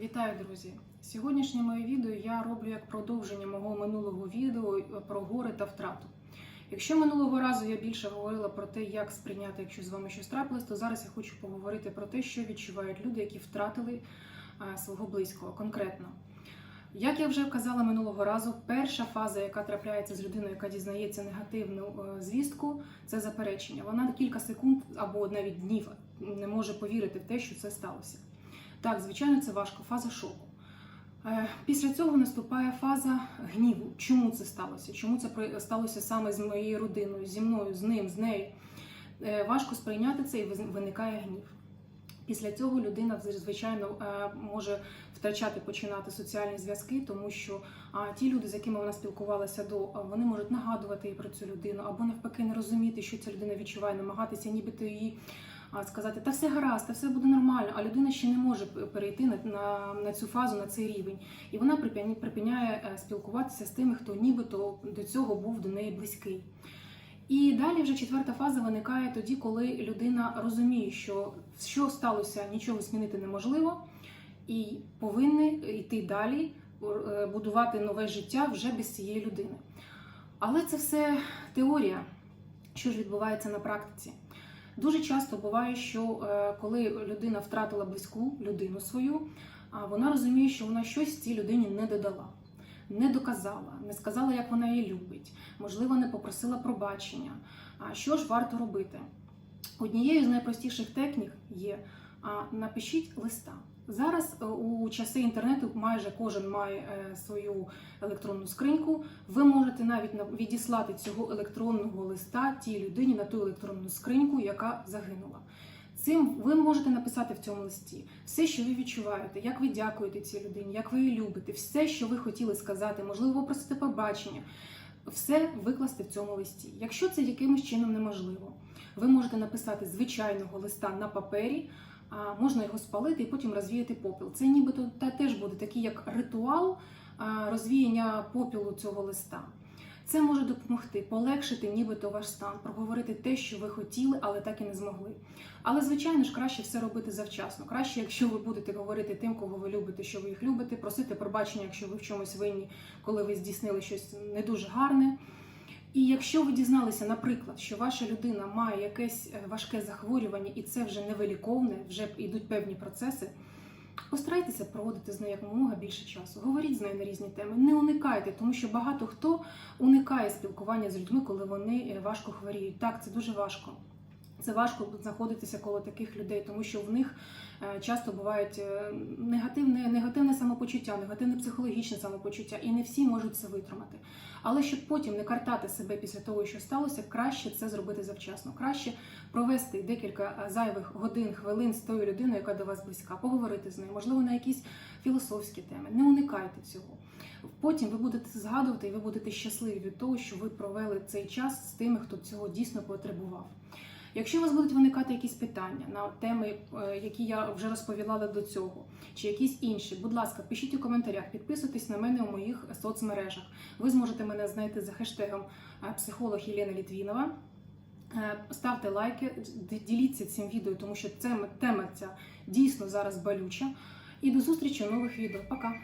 Вітаю, друзі! Сьогоднішнє моє відео я роблю як продовження мого минулого відео про горе та втрату. Якщо минулого разу я більше говорила про те, як сприйняти, якщо з вами щось трапилось, то зараз я хочу поговорити про те, що відчувають люди, які втратили свого близького конкретно. Як я вже казала минулого разу, перша фаза, яка трапляється з людиною, яка дізнається негативну е, звістку, це заперечення. Вона кілька секунд або навіть днів не може повірити в те, що це сталося. Так, звичайно, це важко, фаза шоку. Е, Після цього наступає фаза гніву. Чому це сталося? Чому це сталося саме з моєю родиною, зі мною, з ним, з нею? Е, Важко сприйняти це і виникає гнів. Після цього людина, звичайно, е, може втрачати, починати соціальні зв'язки, тому що ті люди, з якими вона спілкувалася до, вони можуть нагадувати їй про цю людину, або навпаки не розуміти, що ця людина відчуває, намагатися нібито її сказати, та все гаразд, та все буде нормально. А людина ще не може перейти на, на, на цю фазу, на цей рівень. І вона припиня- припиняє е, спілкуватися з тими, хто нібито до цього був до неї близький. І далі вже четверта фаза виникає тоді, коли людина розуміє, що що сталося, нічого змінити неможливо, і повинні йти далі, е, будувати нове життя вже без цієї людини. Але це все теорія, що ж відбувається на практиці. Дуже часто буває, що е, коли людина втратила близьку людину свою, вона розуміє, що вона щось цій людині не додала, не доказала, не сказала, як вона її любить, можливо, не попросила пробачення. А що ж варто робити? Однією з найпростіших технік є напишіть листа. Зараз е, у часи інтернету майже кожен має е, свою електронну скриньку. Ви можете навіть на- відіслати цього електронного листа тій людині на ту електронну скриньку, яка загинула. Цим ви можете написати в цьому листі все, що ви відчуваєте, як ви дякуєте цій людині, як ви її любите, все, що ви хотіли сказати, можливо, попросити побачення, все викласти в цьому листі. Якщо це якимось чином неможливо, ви можете написати звичайного листа на папері, можна його спалити і потім розвіяти попіл. Це нібито та теж буде такий як ритуал розвіяння попілу цього листа. Це може допомогти полегшити нібито ваш стан, проговорити те, що ви хотіли, але так і не змогли. Але, звичайно ж, краще все робити завчасно. Краще, якщо ви будете говорити тим, кого ви любите, що ви їх любите, просити пробачення, якщо ви в чомусь винні, коли ви здійснили щось не дуже гарне. І якщо ви дізналися, наприклад, що ваша людина має якесь е, важке захворювання, і це вже невиліковне, вже йдуть певні процеси. Постарайтеся проводити з нею якомога більше часу. Говоріть з нею на різні теми. Не уникайте, тому що багато хто уникає спілкування з людьми, коли вони е, важко хворіють. Так, це дуже важко. Це важко знаходитися коло таких людей, тому що в них е, часто бувають е, негативне, негативне самопочуття, негативне психологічне самопочуття, і не всі можуть це витримати. Але щоб потім не картати себе після того, що сталося, краще це зробити завчасно. Краще провести декілька е, зайвих годин, хвилин з тою людиною, яка до вас близька, поговорити з нею, можливо, на якісь філософські теми. Не уникайте цього. Потім ви будете згадувати і ви будете щасливі від того, що ви провели цей час з тими, хто цього дійсно потребував. Якщо у вас будуть виникати якісь питання на теми, е, які я вже розповідала до цього, чи якісь інші, будь ласка, пишіть у коментарях, підписуйтесь на мене у моїх соцмережах. Ви зможете мене знайти за хештегом е, психолог Єлена Літвінова. Е, Ставте лайки, діліться цим відео, тому що тема ця дійсно зараз болюча. І до зустрічі у нових відео. Пока!